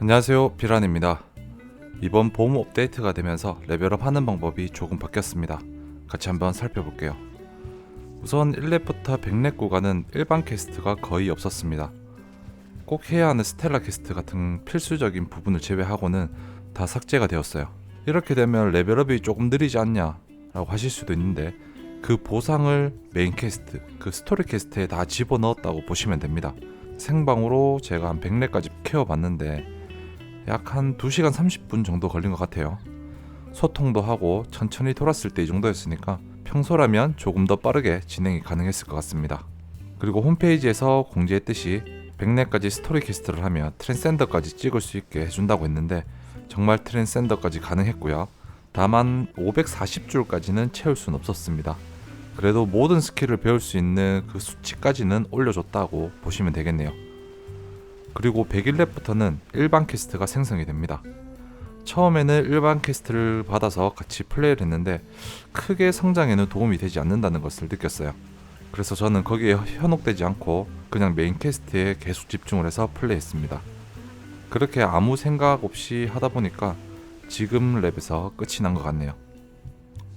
안녕하세요. 비란입니다. 이번 봄 업데이트가 되면서 레벨업 하는 방법이 조금 바뀌었습니다. 같이 한번 살펴볼게요. 우선 1렙부터 100렙 구간은 일반 캐스트가 거의 없었습니다. 꼭 해야 하는 스텔라 캐스트 같은 필수적인 부분을 제외하고는 다 삭제가 되었어요. 이렇게 되면 레벨업이 조금 느리지 않냐 라고 하실 수도 있는데 그 보상을 메인 캐스트 그 스토리 캐스트에 다 집어넣었다고 보시면 됩니다. 생방으로 제가 한 100렙까지 키워봤는데 약 한 2시간 30분 정도 걸린 것 같아요. 소통도 하고 천천히 돌았을 때 이 정도였으니까 평소라면 조금 더 빠르게 진행이 가능했을 것 같습니다. 그리고 홈페이지에서 공지했듯이 100렙까지 스토리 캐스트를 하면 트랜센더까지 찍을 수 있게 해준다고 했는데 정말 트랜센더까지 가능했고요. 다만 540줄까지는 채울 수는 없었습니다. 그래도 모든 스킬을 배울 수 있는 그 수치까지는 올려줬다고 보시면 되겠네요. 그리고 101렙부터는 일반 캐스트가 생성이 됩니다. 처음에는 일반 캐스트를 받아서 같이 플레이를 했는데 크게 성장에는 도움이 되지 않는다는 것을 느꼈어요. 그래서 저는 거기에 현혹되지 않고 그냥 메인 캐스트에 계속 집중을 해서 플레이했습니다. 그렇게 아무 생각 없이 하다 보니까 지금 랩에서 끝이 난 것 같네요.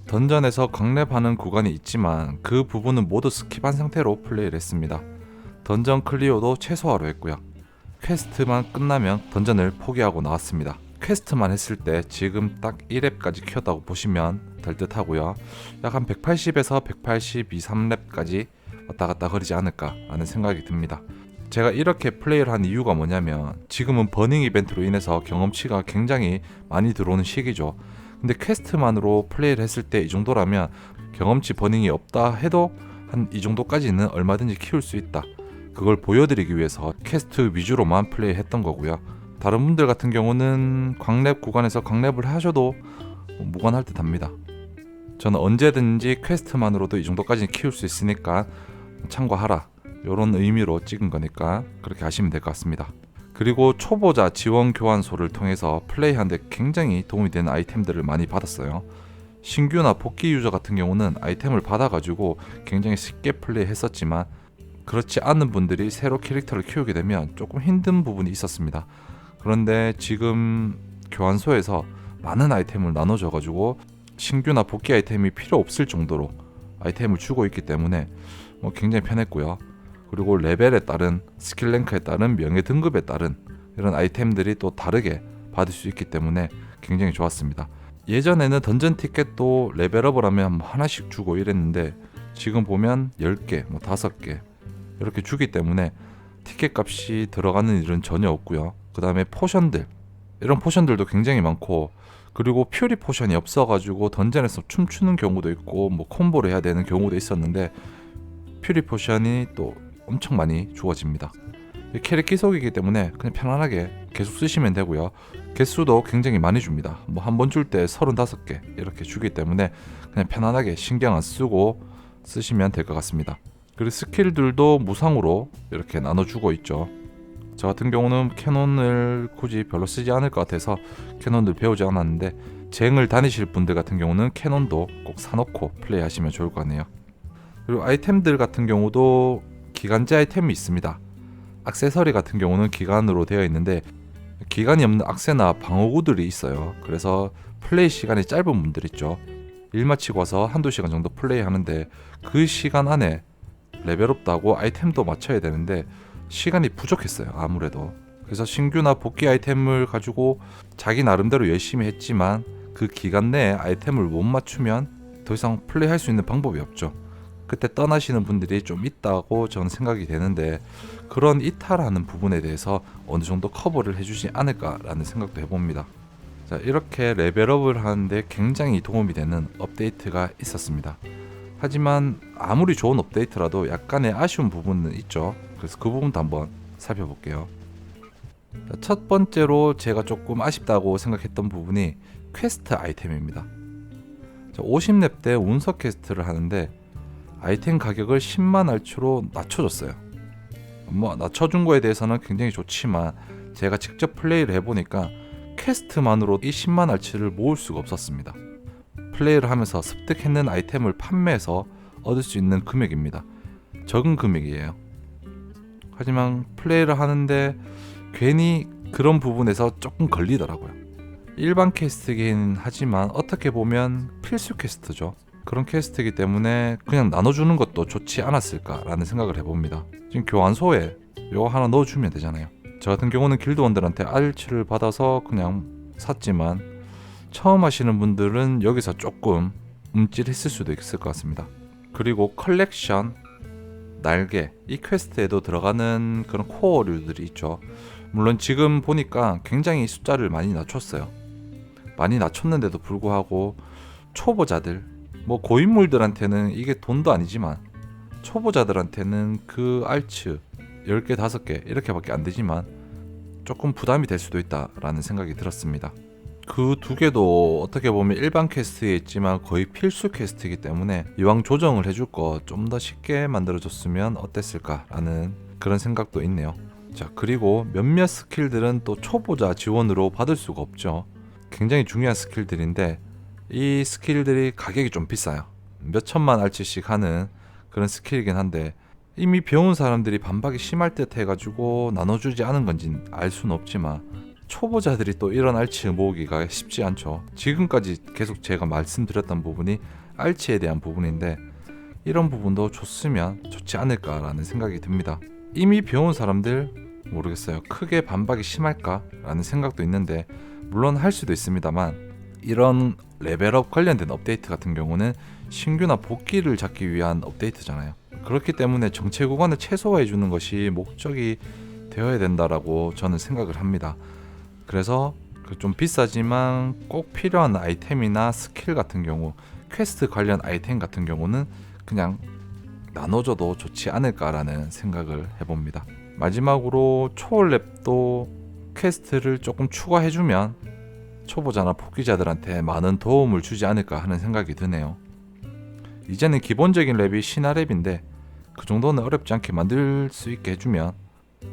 던전에서 강랩하는 구간이 있지만 그 부분은 모두 스킵한 상태로 플레이를 했습니다. 던전 클리어도 최소화로 했고요. 퀘스트만 끝나면 던전을 포기하고 나왔습니다. 퀘스트만 했을 때 지금 딱 1렙까지 키웠다고 보시면 될 듯 하고요. 약 한 180에서 182, 3렙까지 왔다 갔다 거리지 않을까 라는 생각이 듭니다. 제가 이렇게 플레이를 한 이유가 뭐냐면 지금은 버닝 이벤트로 인해서 경험치가 굉장히 많이 들어오는 시기죠. 근데 퀘스트만으로 플레이를 했을 때 이 정도라면 경험치 버닝이 없다 해도 한 이 정도까지는 얼마든지 키울 수 있다. 그걸 보여드리기 위해서 퀘스트 위주로만 플레이했던 거고요. 다른 분들 같은 경우는 광랩 구간에서 광랩을 하셔도 무관할 듯 합니다. 저는 언제든지 퀘스트만으로도 이 정도까지 키울 수 있으니까 참고하라. 이런 의미로 찍은 거니까 그렇게 하시면 될 것 같습니다. 그리고 초보자 지원 교환소를 통해서 플레이하는데 굉장히 도움이 되는 아이템들을 많이 받았어요. 신규나 복귀 유저 같은 경우는 아이템을 받아가지고 굉장히 쉽게 플레이했었지만 그렇지 않은 분들이 새로 캐릭터를 키우게 되면 조금 힘든 부분이 있었습니다. 그런데 지금 교환소에서 많은 아이템을 나눠줘가지고 신규나 복귀 아이템이 필요 없을 정도로 아이템을 주고 있기 때문에 뭐 굉장히 편했고요. 그리고 레벨에 따른 스킬 랭크에 따른 명예 등급에 따른 이런 아이템들이 또 다르게 받을 수 있기 때문에 굉장히 좋았습니다. 예전에는 던전 티켓도 레벨업을 하면 뭐 하나씩 주고 이랬는데 지금 보면 10개, 뭐 5개 이렇게 주기 때문에 티켓 값이 들어가는 일은 전혀 없고요. 그 다음에 포션들 이런 포션들도 굉장히 많고 그리고 퓨리 포션이 없어가지고 던전에서 춤추는 경우도 있고 뭐 콤보를 해야 되는 경우도 있었는데 퓨리 포션이 또 엄청 많이 주어집니다. 캐릭 기속이기 때문에 그냥 편안하게 계속 쓰시면 되고요. 개수도 굉장히 많이 줍니다. 뭐 한 번 줄 때 35개 이렇게 주기 때문에 그냥 편안하게 신경 안 쓰고 쓰시면 될 것 같습니다. 그리고 스킬들도 무상으로 이렇게 나눠주고 있죠. 저 같은 경우는 캐논을 굳이 별로 쓰지 않을 것 같아서 캐논들 배우지 않았는데 쟁을 다니실 분들 같은 경우는 캐논도 꼭 사놓고 플레이하시면 좋을 것 같네요. 그리고 아이템들 같은 경우도 기간제 아이템이 있습니다. 악세서리 같은 경우는 기간으로 되어 있는데 기간이 없는 악세나 방어구들이 있어요. 그래서 플레이 시간이 짧은 분들 있죠. 일 마치고 와서 한두 시간 정도 플레이 하는데 그 시간 안에 레벨업도 하고 아이템도 맞춰야 되는데 시간이 부족했어요. 아무래도. 그래서 신규나 복귀 아이템을 가지고 자기 나름대로 열심히 했지만 그 기간 내에 아이템을 못 맞추면 더 이상 플레이할 수 있는 방법이 없죠. 그때 떠나시는 분들이 좀 있다고 저는 생각이 되는데 그런 이탈하는 부분에 대해서 어느 정도 커버를 해주지 않을까라는 생각도 해봅니다. 자 이렇게 레벨업을 하는데 굉장히 도움이 되는 업데이트가 있었습니다. 하지만 아무리 좋은 업데이트라도 약간의 아쉬운 부분은 있죠. 그래서 그 부분도 한번 살펴볼게요. 자, 첫 번째로 제가 조금 아쉽다고 생각했던 부분이 퀘스트 아이템입니다. 50렙 때 운석 퀘스트를 하는데 아이템 가격을 10만 알추로 낮춰줬어요. 뭐 낮춰준 거에 대해서는 굉장히 좋지만 제가 직접 플레이를 해보니까 퀘스트만으로 이 10만 알치를 모을 수가 없었습니다. 플레이를 하면서 습득했는 아이템을 판매해서 얻을 수 있는 금액입니다. 적은 금액이에요. 하지만 플레이를 하는데 괜히 그런 부분에서 조금 걸리더라고요. 일반 퀘스트긴 하지만 어떻게 보면 필수 퀘스트죠. 그런 퀘스트이기 때문에 그냥 나눠주는 것도 좋지 않았을까라는 생각을 해봅니다. 지금 교환소에 이거 하나 넣어주면 되잖아요. 저 같은 경우는 길드원들한테 알츠를 받아서 그냥 샀지만 처음 하시는 분들은 여기서 조금 움찔했을 수도 있을 것 같습니다. 그리고 컬렉션, 날개 이 퀘스트에도 들어가는 그런 코어류들이 있죠. 물론 지금 보니까 굉장히 숫자를 많이 낮췄어요. 많이 낮췄는데도 불구하고 초보자들, 뭐 고인물들한테는 이게 돈도 아니지만 초보자들한테는 그 알츠 10개, 5개 이렇게밖에 안 되지만 조금 부담이 될 수도 있다라는 생각이 들었습니다. 그 두 개도 어떻게 보면 일반 퀘스트에 있지만 거의 필수 퀘스트이기 때문에 이왕 조정을 해줄 거 좀 더 쉽게 만들어줬으면 어땠을까라는 그런 생각도 있네요. 자 그리고 몇몇 스킬들은 또 초보자 지원으로 받을 수가 없죠. 굉장히 중요한 스킬들인데 이 스킬들이 가격이 좀 비싸요. 몇 천만 알치씩 하는 그런 스킬이긴 한데 이미 배운 사람들이 반박이 심할 듯 해가지고 나눠주지 않은 건지 알 수는 없지만 초보자들이 또 이런 알치 모으기가 쉽지 않죠. 지금까지 계속 제가 말씀드렸던 부분이 알치에 대한 부분인데 이런 부분도 줬으면 좋지 않을까라는 생각이 듭니다. 이미 배운 사람들 모르겠어요. 크게 반박이 심할까라는 생각도 있는데 물론 할 수도 있습니다만 이런 레벨업 관련된 업데이트 같은 경우는 신규나 복귀를 잡기 위한 업데이트잖아요. 그렇기 때문에 정체 구간을 최소화해 주는 것이 목적이 되어야 된다라고 저는 생각을 합니다. 그래서 그좀 비싸지만 꼭 필요한 아이템이나 스킬 같은 경우 퀘스트 관련 아이템 같은 경우는 그냥 나눠줘도 좋지 않을까라는 생각을 해봅니다. 마지막으로 초월랩도 퀘스트를 조금 추가해주면 초보자나 복귀자들한테 많은 도움을 주지 않을까 하는 생각이 드네요. 이제는 기본적인 랩이 신화 랩인데 그 정도는 어렵지 않게 만들 수 있게 해주면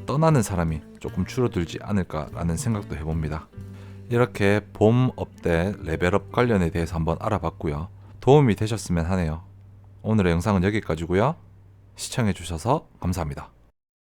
떠나는 사람이 조금 줄어들지 않을까라는 생각도 해봅니다. 이렇게 봄 업데 레벨업 관련에 대해서 한번 알아봤고요. 도움이 되셨으면 하네요. 오늘의 영상은 여기까지고요. 시청해주셔서 감사합니다.